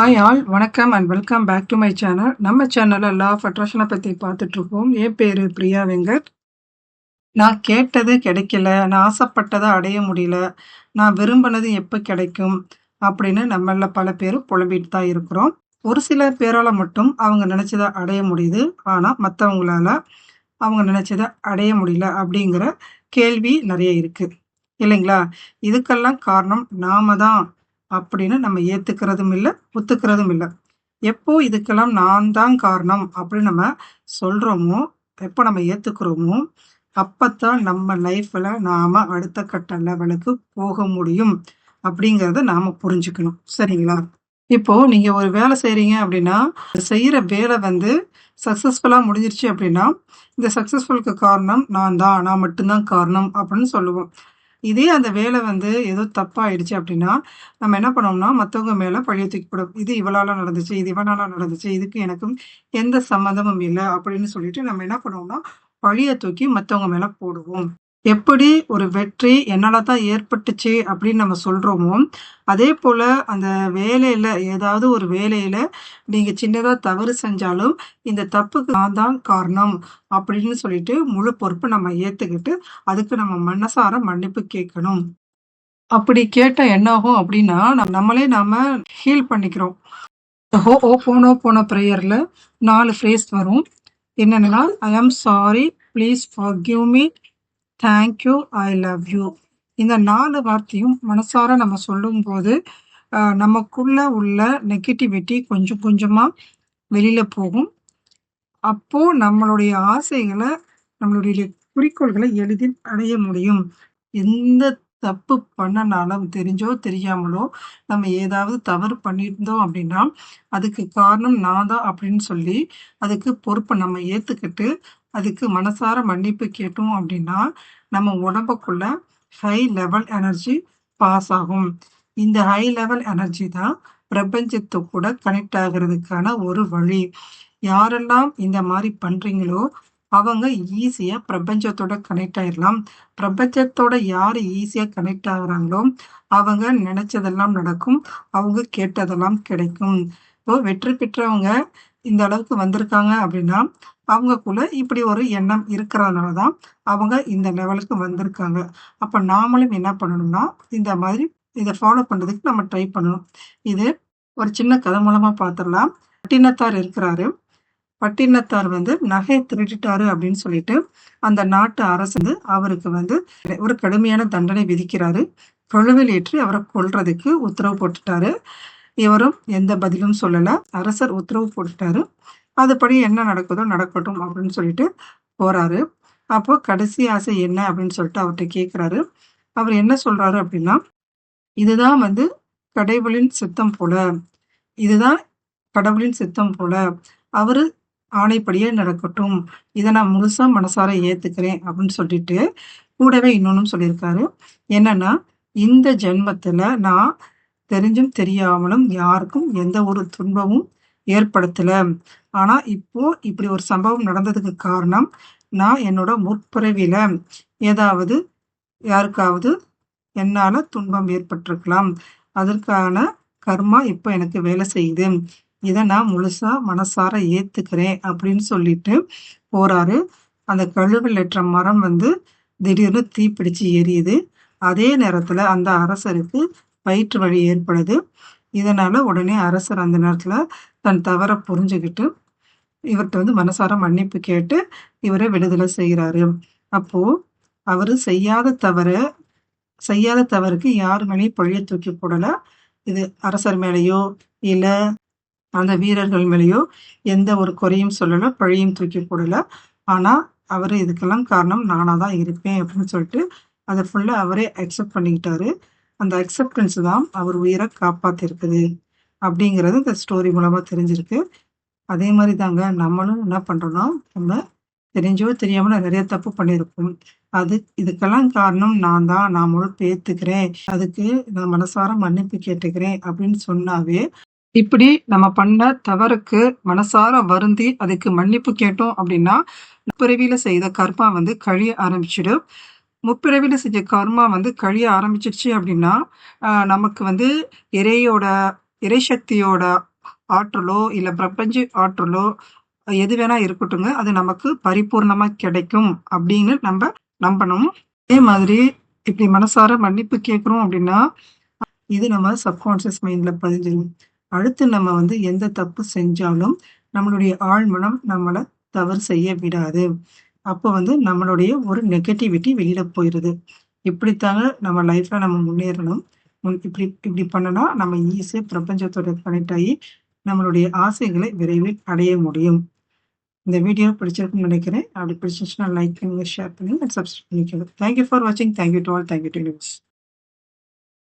Hi all வணக்கம் and welcome back to my channel நம்ம சேனலில் லா ஆஃப் அட்ராக்ஷனை பற்றி பார்த்துட்ருக்கோம் என் பேர் பிரியா வெங்கட். நான் கேட்டது கிடைக்கல நான் ஆசைப்பட்டதை அடைய முடியல நான் விரும்பினது எப்போ கிடைக்கும் அப்படின்னு நம்மள பல பேர் புலம்பிட்டு தான் இருக்கிறோம். ஒரு சில பேரால் மட்டும் அவங்க நினச்சதை அடைய முடியுது ஆனால் மற்றவங்களால அவங்க நினச்சதை அடைய முடியல அப்படிங்கிற கேள்வி நிறைய இருக்குது இல்லைங்களா? இதுக்கெல்லாம் காரணம் நாம தான். அப்படின்னு நம்ம ஏத்துக்கிறதும் இல்லை ஒத்துக்கிறதும் இல்லை. எப்போ இதுக்கெல்லாம் நான் தான் காரணம் அப்படின்னு நம்ம சொல்றோமோ எப்போ நம்ம ஏத்துக்கிறோமோ அப்பத்தான் நம்ம லைஃப்ல நாம அடுத்த கட்ட லெவலுக்கு போக முடியும் அப்படிங்கிறத நாம புரிஞ்சுக்கணும். சரிங்களா? இப்போ நீங்க ஒரு வேலை செய்கிறீங்க அப்படின்னா செய்கிற வேலை வந்து சக்ஸஸ்ஃபுல்லாக முடிஞ்சிருச்சு அப்படின்னா இந்த சக்சஸ்ஃபுல்க்கு காரணம் நான் தான் நான் மட்டும்தான் காரணம் அப்படின்னு சொல்லுவோம். இதே அந்த வேலை வந்து ஏதோ தப்பாயிடுச்சு அப்படின்னா, நம்ம என்ன பண்ணுவோம்னா, மத்தவங்க மேல பழிய தூக்கி போடுவோம். இது இவளால நடந்துச்சு, இது இவனால நடந்துச்சு, இதுக்கு எனக்கும் எந்த சம்மந்தமும் இல்ல அப்படின்னு சொல்லிட்டு நம்ம என்ன பண்ணுவோம்னா, பழிய தூக்கி மத்தவங்க மேல போடுவோம். எப்படி ஒரு வெற்றி என்னால் தான் ஏற்பட்டுச்சு அப்படின்னு நம்ம சொல்கிறோமோ அதே போல் அந்த வேலையில் ஏதாவது ஒரு வேலையில் நீங்கள் சின்னதாக தவறு செஞ்சாலும், இந்த தப்புக்கு நான் தான் காரணம் அப்படின்னு சொல்லிட்டு முழு பொறுப்பை நம்ம ஏற்றுக்கிட்டு அதுக்கு நம்ம மனசார மன்னிப்பு கேட்கணும். அப்படி கேட்டால் என்ன ஆகும் அப்படின்னா, நம்மளே நாம ஹீல் பண்ணிக்கிறோம். ஹோ ஓ போனோ போன ப்ரேயரில் நாலு ஃப்ரேஸ் வரும். என்னென்னா I am sorry, please forgive me thank you I love you இந்த நாலு வார்த்தையும் மனசார நம்ம சொல்லும்போது நமக்குள்ள உள்ள நெகட்டிவிட்டி கொஞ்சம் கொஞ்சமாக வெளியில் போகும். அப்போது நம்மளுடைய ஆசைகளை நம்மளுடைய குறிக்கோள்களை எளிதில் அடைய முடியும். எந்த தப்பு பண்ணனாலும் தெரிஞ்சோ தெரியாமலோ நம்ம ஏதாவது தவறு பண்ணியிருந்தோம் அப்படின்னா அதுக்கு காரணம் நான் தான் அப்படின்னு சொல்லி அதுக்கு பொறுப்பை நம்ம ஏற்றுக்கிட்டு அதுக்கு மனசார மன்னிப்பு கேட்டோம் அப்படின்னா நம்ம உடம்புக்குள்ள ஹை லெவல் எனர்ஜி பாஸ் ஆகும். இந்த ஹை லெவல் எனர்ஜி தான் பிரபஞ்சத்து கூட கனெக்ட் ஆகிறதுக்கான ஒரு வழி. யாரெல்லாம் இந்த மாதிரி பண்றீங்களோ அவங்க ஈஸியா பிரபஞ்சத்தோட கனெக்ட் ஆயிடலாம் பிரபஞ்சத்தோட யார் ஈஸியா கனெக்ட் ஆகுறாங்களோ அவங்க நினைச்சதெல்லாம் நடக்கும் அவங்க கேட்டதெல்லாம் கிடைக்கும். இப்போ வெற்றி பெற்றவங்க இந்த அளவுக்கு வந்திருக்காங்க அப்படின்னா அவங்கக்குள்ள இப்படி ஒரு எண்ணம் இருக்கிறதுனால தான் அவங்க இந்த லெவலுக்கு வந்திருக்காங்க. அப்போ நாமளும் என்ன பண்ணணும்னா இந்த மாதிரி இதை ஃபாலோ பண்ணுறதுக்கு நம்ம ட்ரை பண்ணணும். இது ஒரு சின்ன கதை மூலமாக பார்த்துடலாம் பட்டினத்தார் இருக்கிறாரு. பட்டினத்தார் வந்து நகையை திருடிட்டாரு அப்படின்னு சொல்லிட்டு அந்த நாட்டு அரசு வந்து அவருக்கு வந்து ஒரு கடுமையான தண்டனை விதிக்கிறாரு. கொழுவில் ஏற்றி அவரை கொள்றதுக்கு உத்தரவு போட்டுட்டாரு. இவரும் எந்த பதிலும் சொல்லல. அரசர் உத்தரவு போட்டுட்டாரு. அதுபடி என்ன நடக்குதோ நடக்கட்டும் அப்படின்னு சொல்லிட்டு போறாரு. அப்போ கடைசி ஆசை என்ன அப்படின்னு சொல்லிட்டு அவர்கிட்ட கேட்குறாரு அவர் என்ன சொல்றாரு அப்படின்னா இதுதான் வந்து கடவுளின் சித்தம் போல. இதுதான் கடவுளின் சித்தம் போல. அவரு ஆணைப்படியே நடக்கட்டும். இதை நான் முழுசா மனசார ஏத்துக்கிறேன் அப்படின்னு சொல்லிட்டு கூடவே இன்னொன்னும் சொல்லியிருக்காரு. என்னன்னா இந்த ஜென்மத்துல நான் தெரிஞ்சும் தெரியாமலும் யாருக்கும் எந்த ஒரு துன்பமும் ஏற்படுத்தல. ஆனா இப்போ இப்படி ஒரு சம்பவம் நடந்ததுக்கு காரணம் நான் என்னோட முற்பிறவியில ஏதாவது யாருக்காவது என்னால துன்பம் ஏற்பட்டிருக்கலாம். அதற்கான கர்மா இப்போ எனக்கு வேலை செய்யுது. இதை நான் முழுசா மனசார ஏத்துக்கிறேன் அப்படின்னு சொல்லிட்டு போறாரு. அந்த கழுவில் ஏற்ற மரம் வந்து திடீர்னு தீப்பிடிச்சு எரியுது. அதே நேரத்துல அந்த அரசருக்கு வயிற்று வழி ஏற்படுது. இதனால உடனே அரசர் அந்த நேரத்துல தன் தவறை புரிஞ்சுக்கிட்டு இவர்கிட்ட வந்து மனசார மன்னிப்பு கேட்டு இவரை விடுதலை செய்கிறாரு அப்போ அவரு செய்யாத தவற செய்யாத தவறுக்கு யாரு மேலேயும் பழிய தூக்கி போடல. இது அரசர் மேலேயோ இல்ல அந்த வீரர்கள் மேலேயோ எந்த ஒரு குறையும் சொல்லல பழியும் தூக்கி போடல. ஆனா அவரு இதுக்கெல்லாம் காரணம் நானா தான் இருப்பேன் அப்படின்னு சொல்லிட்டு அதை ஃபுல்லா அவரே அக்செப்ட் பண்ணிக்கிட்டாரு. அந்த அக்செப்டன்ஸ் தான் அவர் உயிரை காப்பாத்திருக்குது அப்படிங்கிறது இந்த ஸ்டோரி மூலமாக தெரிஞ்சிருக்கு. அதே மாதிரி தாங்க நம்மளும் என்ன பண்ணுறோம்னா நம்ம தெரிஞ்சோ தெரியாமல் நிறைய தப்பு பண்ணியிருப்போம் அது இதுக்கெல்லாம் காரணம் நான் தான் நான் முழு பேத்துக்கிறேன் அதுக்கு நான் மனசார மன்னிப்பு கேட்டுக்கிறேன் அப்படின்னு சொன்னாவே இப்படி நம்ம பண்ண தவறுக்கு மனசார வருந்தி அதுக்கு மன்னிப்பு கேட்டோம் அப்படின்னா முப்பிறவியில செய்த கர்மா வந்து கழிய ஆரம்பிச்சிடும். முப்பிறவியில செஞ்ச கர்மா வந்து கழிய ஆரம்பிச்சிருச்சு அப்படின்னா நமக்கு வந்து இறையோட இறைசக்தியோட ஆற்றலோ, இல்ல பிரபஞ்ச ஆற்றலோ எது வேணா இருக்கட்டுங்க. அது நமக்கு பரிபூர்ணமா கிடைக்கும் அப்படின்னு நம்ப நம்பணும். அதே மாதிரி இப்படி மனசார மன்னிப்பு கேட்குறோம் அப்படின்னா, இது நம்ம சப்கான்ஷியஸ் மைண்ட்ல பதிஞ்சிரும். அடுத்து நம்ம வந்து எந்த தப்பு செஞ்சாலும், நம்மளுடைய ஆழ்மனம் நம்மள தவறு செய்ய விடாது. அப்போ வந்து நம்மளுடைய ஒரு நெகட்டிவிட்டி வெளியில போயிடுது இப்படித்தாங்க நம்ம லைஃப்ல நம்ம முன்னேறணும். முன் இப்படி இப்படி பண்ணனா நம்ம ஈஸியாக பிரபஞ்சத்தோட கனெக்ட் ஆகி, நம்மளுடைய ஆசைகளை விரைவில் அடைய முடியும். இந்த வீடியோ பிடிச்சிருக்குன்னு நினைக்கிறேன். அப்படி பிடிச்சிருந்துச்சுன்னா லைக் பண்ணுங்க, ஷேர் பண்ணுங்க, அண்ட் சப்ஸ்கிரைப் பண்ணிக்கோங்க. தேங்க் யூ ஃபார் வாட்சிங். Thank you to all. Thank you news